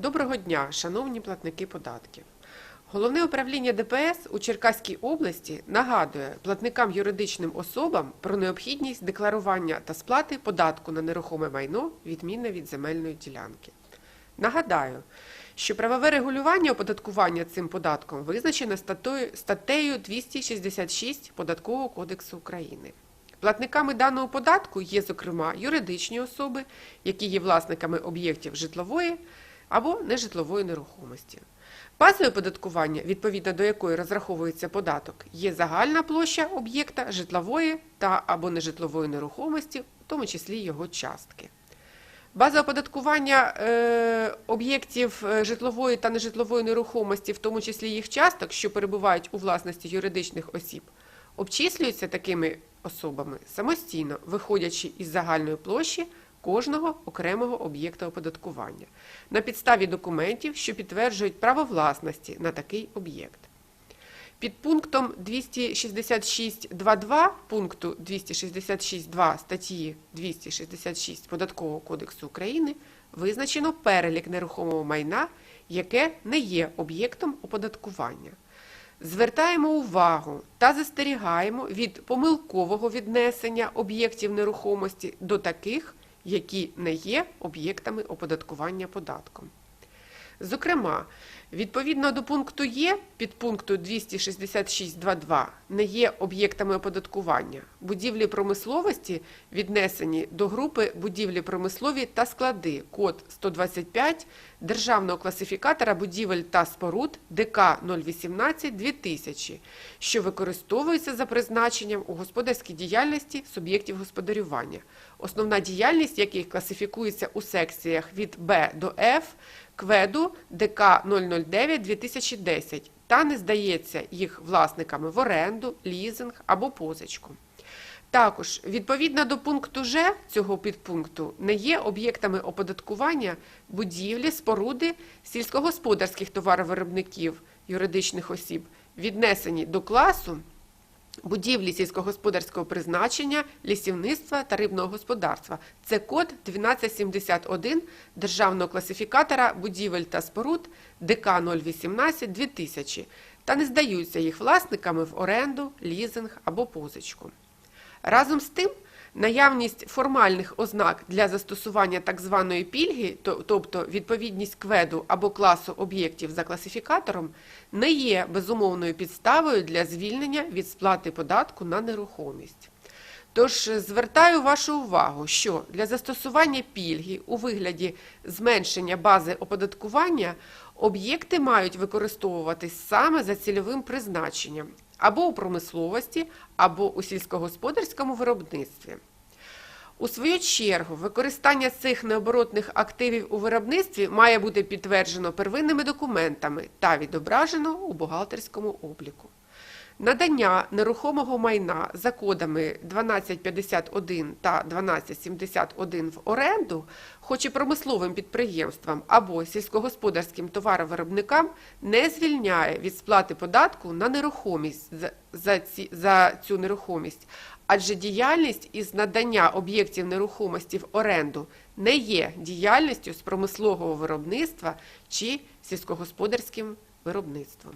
Доброго дня, шановні платники податків. Головне управління ДПС у Черкаській області нагадує платникам юридичним особам про необхідність декларування та сплати податку на нерухоме майно, відмінне від земельної ділянки. Нагадаю, що правове регулювання оподаткування цим податком визначено статтею, статтею 266 Податкового кодексу України. Платниками даного податку є, зокрема, юридичні особи, які є власниками об'єктів житлової або нежитлової нерухомості. Базою оподаткування, відповідно до якої розраховується податок, є загальна площа об'єкта житлової та або нежитлової нерухомості, в тому числі його частки. База оподаткування е, об'єктів е, житлової та нежитлової нерухомості, в тому числі їх часток, що перебувають у власності юридичних осіб, обчислюється такими особами самостійно, виходячи із загальної площі кожного окремого об'єкта оподаткування на підставі документів, що підтверджують право власності на такий об'єкт. Під пунктом 266.2.2 пункту 266.2 статті 266 Податкового кодексу України визначено перелік нерухомого майна, яке не є об'єктом оподаткування. Звертаємо увагу та застерігаємо від помилкового віднесення об'єктів нерухомості до таких, які не є об'єктами оподаткування податком. Зокрема, відповідно до пункту Є підпункту 266.2.2 не є об'єктами оподаткування. Будівлі промисловості віднесені до групи будівлі промислові та склади код 125 Державного класифікатора будівель та споруд ДК 018 2000, що використовується за призначенням у господарській діяльності суб'єктів господарювання, основна діяльність яких класифікується у секціях від Б до Ф КВЕДу ДК 009 2010 та не здається їх власниками в оренду, лізинг або позичку. Також, відповідно до пункту Ж цього підпункту, не є об'єктами оподаткування будівлі, споруди сільськогосподарських товаровиробників юридичних осіб, віднесені до класу будівлі сільськогосподарського призначення, лісівництва та рибного господарства. Це код 1271 Державного класифікатора будівель та споруд ДК 018 2000 та не здаються їх власниками в оренду, лізинг або позичку. Разом з тим, наявність формальних ознак для застосування так званої пільги, тобто відповідність кведу або класу об'єктів за класифікатором, не є безумовною підставою для звільнення від сплати податку на нерухомість. Тож звертаю вашу увагу, що для застосування пільги у вигляді зменшення бази оподаткування об'єкти мають використовуватись саме за цільовим призначенням або у промисловості, або у сільськогосподарському виробництві. У свою чергу, використання цих необоротних активів у виробництві має бути підтверджено первинними документами та відображено у бухгалтерському обліку. Надання нерухомого майна за кодами 1251 та 1271 в оренду, хоч і промисловим підприємствам або сільськогосподарським товаровиробникам, не звільняє від сплати податку на нерухомість за, ці, за цю нерухомість, адже діяльність із надання об'єктів нерухомості в оренду не є діяльністю з промислового виробництва чи сільськогосподарським виробництвом.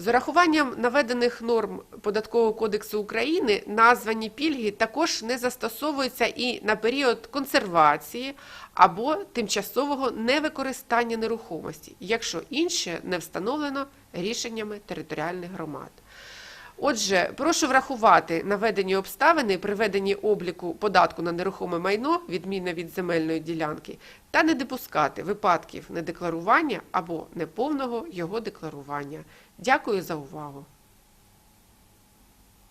З урахуванням наведених норм Податкового кодексу України названі пільги також не застосовуються і на період консервації або тимчасового невикористання нерухомості, якщо інше не встановлено рішеннями територіальних громад. Отже, прошу врахувати наведені обставини при веденні обліку податку на нерухоме майно, відмінне від земельної ділянки, та не допускати випадків недекларування або неповного його декларування. Дякую за увагу.